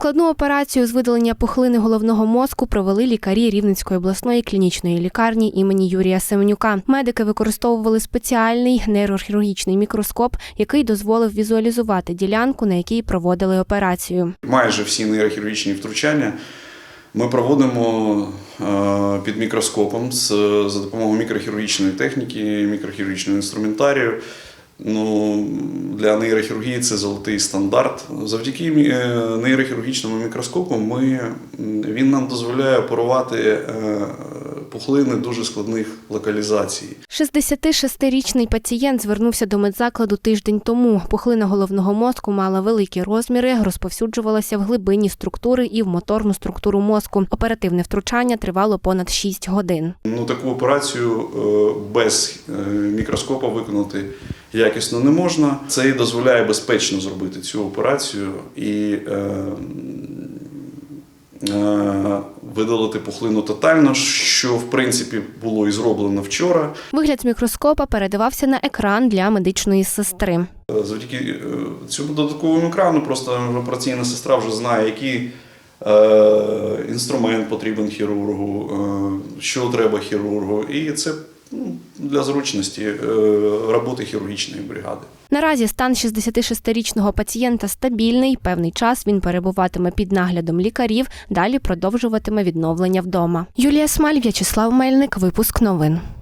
Складну операцію з видалення пухлини головного мозку провели лікарі Рівненської обласної клінічної лікарні імені Юрія Семенюка. Медики використовували спеціальний нейрохірургічний мікроскоп, який дозволив візуалізувати ділянку, на якій проводили операцію. Майже всі нейрохірургічні втручання ми проводимо е, під мікроскопом за допомогою мікрохірургічної техніки, мікрохірургічного інструментарію. Ну, для нейрохірургії це золотий стандарт. Завдяки е, нейрохірургічному мікроскопу ми, він нам дозволяє оперувати е, пухлини дуже складних локалізацій. 66-річний пацієнт звернувся до медзакладу тиждень тому. Пухлина головного мозку мала великі розміри, розповсюджувалася в глибинні структури і в моторну структуру мозку. Оперативне втручання тривало понад 6 годин. Ну, таку операцію е, без мікроскопа виконати якісно не можна. Це і дозволяє безпечно зробити цю операцію і е, е, видалити пухлину тотально, що в принципі було і зроблено вчора. Вигляд з мікроскопа передавався на екран для медичної сестри. Е, Завдяки е, цьому додатковому екрану просто операційна сестра вже знає, який е, інструмент потрібен хірургу, що треба хірургу. І це для зручності е, роботи хірургічної бригади. Наразі стан 66-річного пацієнта стабільний. Певний час він перебуватиме під наглядом лікарів. Далі продовжуватиме відновлення вдома. Юлія Смаль, В'ячеслав Мельник. Випуск новин.